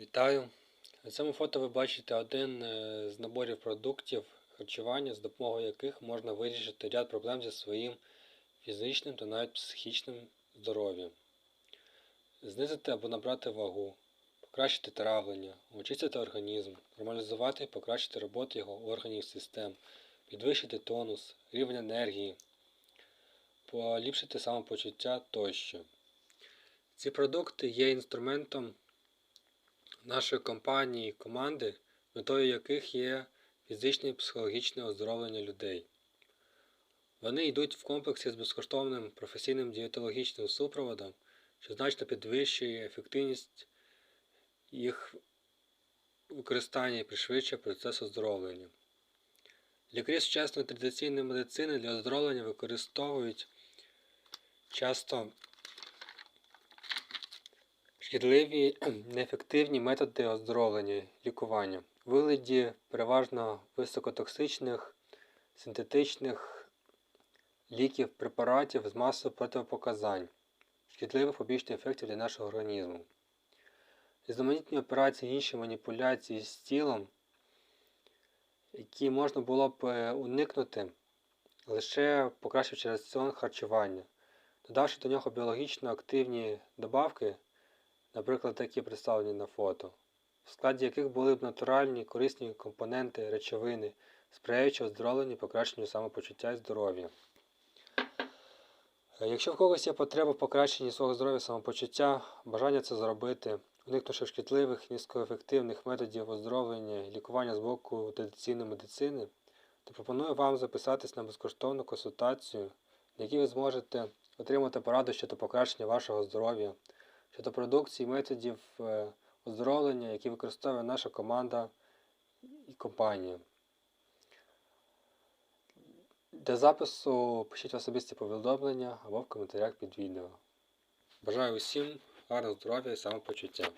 Вітаю! На цьому фото ви бачите один е, з наборів продуктів харчування, з допомогою яких можна вирішити ряд проблем зі своїм фізичним та навіть психічним здоров'ям. Знизити або набрати вагу, покращити травлення, очистити організм, нормалізувати і покращити роботу його органів систем, підвищити тонус, рівень енергії, поліпшити самопочуття тощо. Ці продукти є інструментом нашої компанії, команди, метою яких є фізичне і психологічне оздоровлення людей. Вони йдуть в комплексі з безкоштовним професійним дієтологічним супроводом, що значно підвищує ефективність їх використання і пришвидшує процес оздоровлення. Лікарі сучасної традиційної медицини для оздоровлення використовують часто шкідливі неефективні методи оздоровлення, лікування у вигляді переважно високотоксичних синтетичних ліків, препаратів з масою противопоказань, шкідливих побічних ефектів для нашого організму. Різноманітні операції і інші маніпуляції з тілом, які можна було б е, уникнути, лише покращивши раціон харчування, додавши до нього біологічно активні добавки, наприклад, такі представлені на фото, в складі яких були б натуральні корисні компоненти, речовини, сприяючи оздоровленню і покращенню самопочуття і здоров'я. Е, Якщо в когось є потреба в покращенні свого здоров'я самопочуття, бажання це зробити, уникнувши шкідливих низькоефективних методів оздоровлення і лікування з боку традиційної медицини, то пропоную вам записатись на безкоштовну консультацію, на якій ви зможете отримати пораду щодо покращення вашого здоров'я, щодо продукції методів е, оздоровлення, які використовує наша команда і компанія. Для запису пишіть особисті повідомлення або в коментарях під відео. Бажаю усім гарного здоров'я і самопочуття.